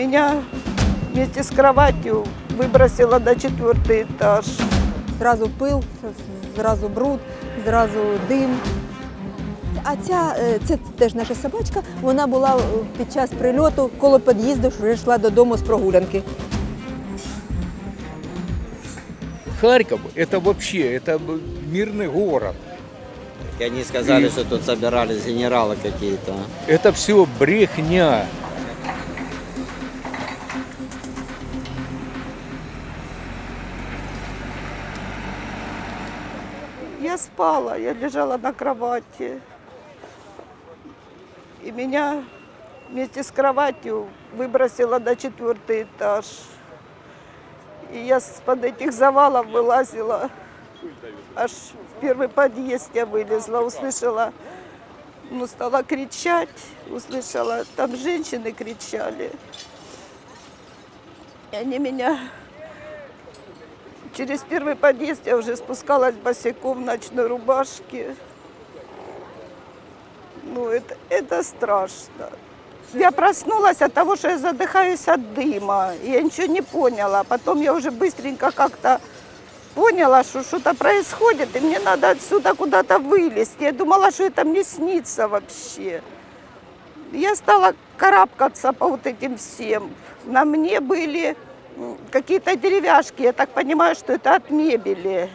Меня вместе с кроватью выбросило на четвертый этаж. Зразу пил, зразу бруд, зразу дим. А ця е, це теж наша собачка. Вона була е, під час прильоту коло під'їзду, вже йшла додому з прогулянки. Харьков это вообще, это б- мирный город. И они сказали, И- что тут собирались генералы какие-то. Это все брехня. Я спала, я лежала на кровати. И меня вместе с кроватью выбросило на четвертый этаж. И я с-под этих завалов вылазила. Аж в первый подъезд я вылезла, услышала, ну, стала кричать, услышала, там женщины кричали. И они меня Через первый подъезд я уже спускалась босиком в ночной рубашке. Ну, это, это страшно. Я проснулась от того, что я задыхаюсь от дыма. Я ничего не поняла. Потом я уже быстренько как-то поняла, что что-то происходит, и мне надо отсюда куда-то вылезти. Я думала, что это мне снится вообще. Я стала карабкаться по вот этим всем. На мне были какие-то деревяшки. Я так понимаю, что это от мебели.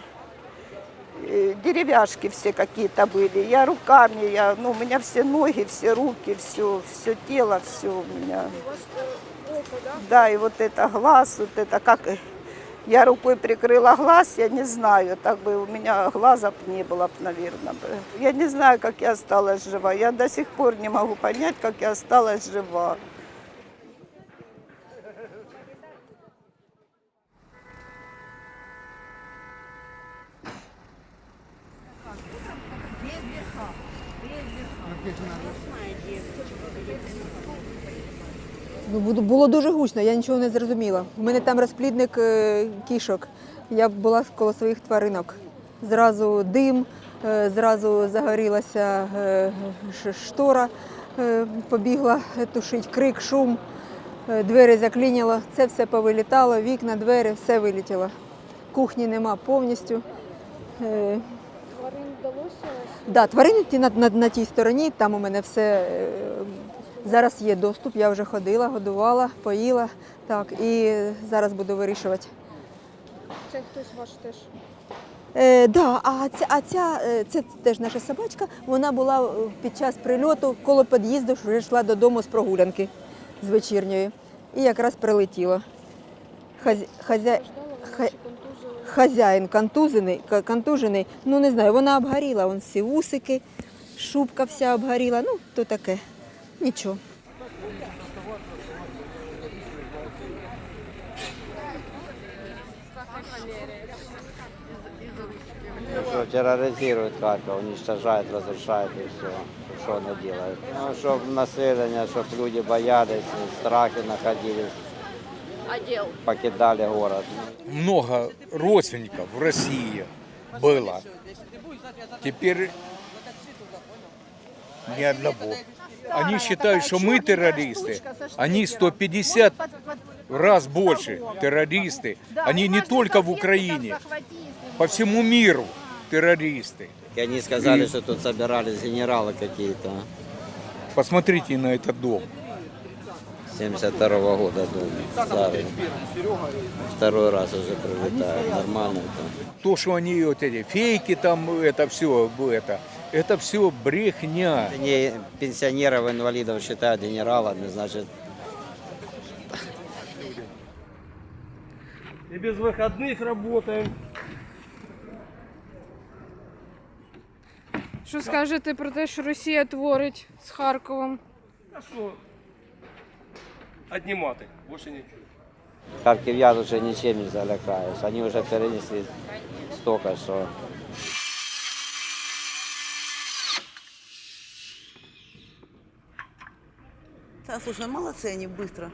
Э, Деревяшки все какие-то были. Я руками, я, ну, у меня все ноги, все руки, все, все тело, все у меня. Да, и вот это глаз, вот это как э, я рукой прикрыла глаз, я не знаю, так бы у меня глаза б не было, наверное. Бы. Я не знаю, как я осталась жива. Я до сих пор не могу понять, как я осталась жива. Було дуже гучно, я нічого не зрозуміла. У мене там розплідник е, кішок. Я була коло своїх тваринок. Зразу дим, е, зразу загорілася е, штора, побігла тушить крик, шум, двері заклінило. Це все повилітало, вікна, двері, все вилетіло. Кухні нема повністю. Вдалося Да, тварини ті на, на, на тій стороні, там у мене все е, зараз є доступ. Я вже ходила, годувала, поїла. Так, і зараз буду вирішувати. це хтось ваш теж. Е, да, а ця, а ця е, це теж наша собачка. Вона була е, під час прильоту коло під'їзду, вже йшла додому з прогулянки з вечірньої. І якраз прилетіла. Хазя, хазя, хазяїн контузений, контужений, ну не знаю, вона обгоріла, вон всі вусики, шубка вся обгоріла, ну то таке. Нічого. Что терроризируют Харьков, уничтожают, разрушают и все. Что она делает? Ну, чтобы население, чтобы люди боялись, в страхе находились. Покидали город. Много родственников в России было. Теперь ни одного. Они считают, что мы террористы. Они 150 раз больше террористы. Они не только в Украине, по всему миру террористы. И они сказали, И- что тут собирались генералы какие-то. Посмотрите на этот дом. 72 года дом. Старый. Второй раз уже прилетает. Нормально это. То, что они вот эти фейки там, это все, это, это все брехня. Они пенсионеров, инвалидов считают генералами, значит, И без выходных работаем. Що скажете про те, що Росія творить з Харковом? А что? Одни маты, больше ничего. харьковян уже ничем не залякаешь. Они уже перенесли столько, что Да, слушай, молодцы они быстро.